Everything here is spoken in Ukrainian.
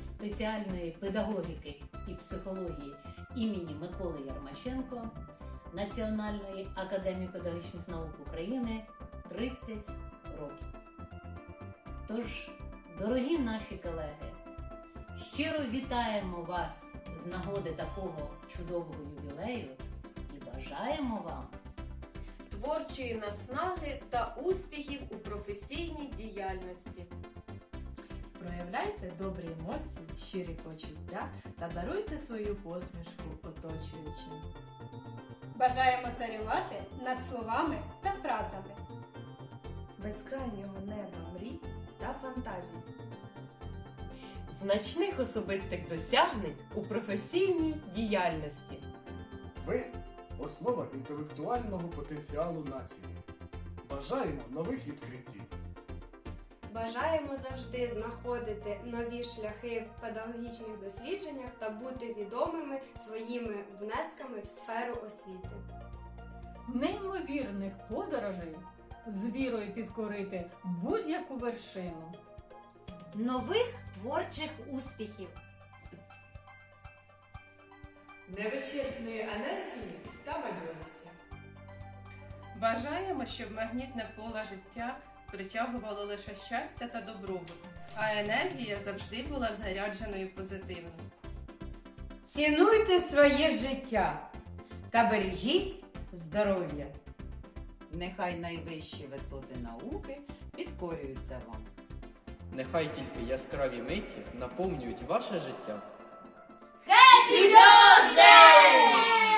спеціальної педагогіки і психології імені Миколи Ярмаченко Національної академії педагогічних наук України 30 років. Тож, дорогі наші колеги, щиро вітаємо вас з нагоди такого чудового ювілею і бажаємо вам творчої наснаги та успіхів у професійній діяльності. Проявляйте добрі емоції, щирі почуття та даруйте свою посмішку оточуючим. Бажаємо царювати над словами та фразами. Безкрайнього неба мрій та фантазій. значних особистих досягнень у професійній діяльності. Ви основа інтелектуального потенціалу нації. Бажаємо нових відкриттів. Бажаємо завжди знаходити нові шляхи в педагогічних дослідженнях та бути відомими своїми внесками в сферу освіти. неймовірних подорожей з вірою підкорити будь-яку вершину. нових творчих успіхів. Невичерпної енергії та бадьорості. Бажаємо, щоб магнітне поле життя притягувало лише щастя та добробут, а енергія завжди була зарядженою позитивно. Цінуйте своє життя та бережіть здоров'я. Нехай найвищі висоти науки підкорюються вам. Нехай тільки яскраві миті наповнюють ваше життя. Happy birthday!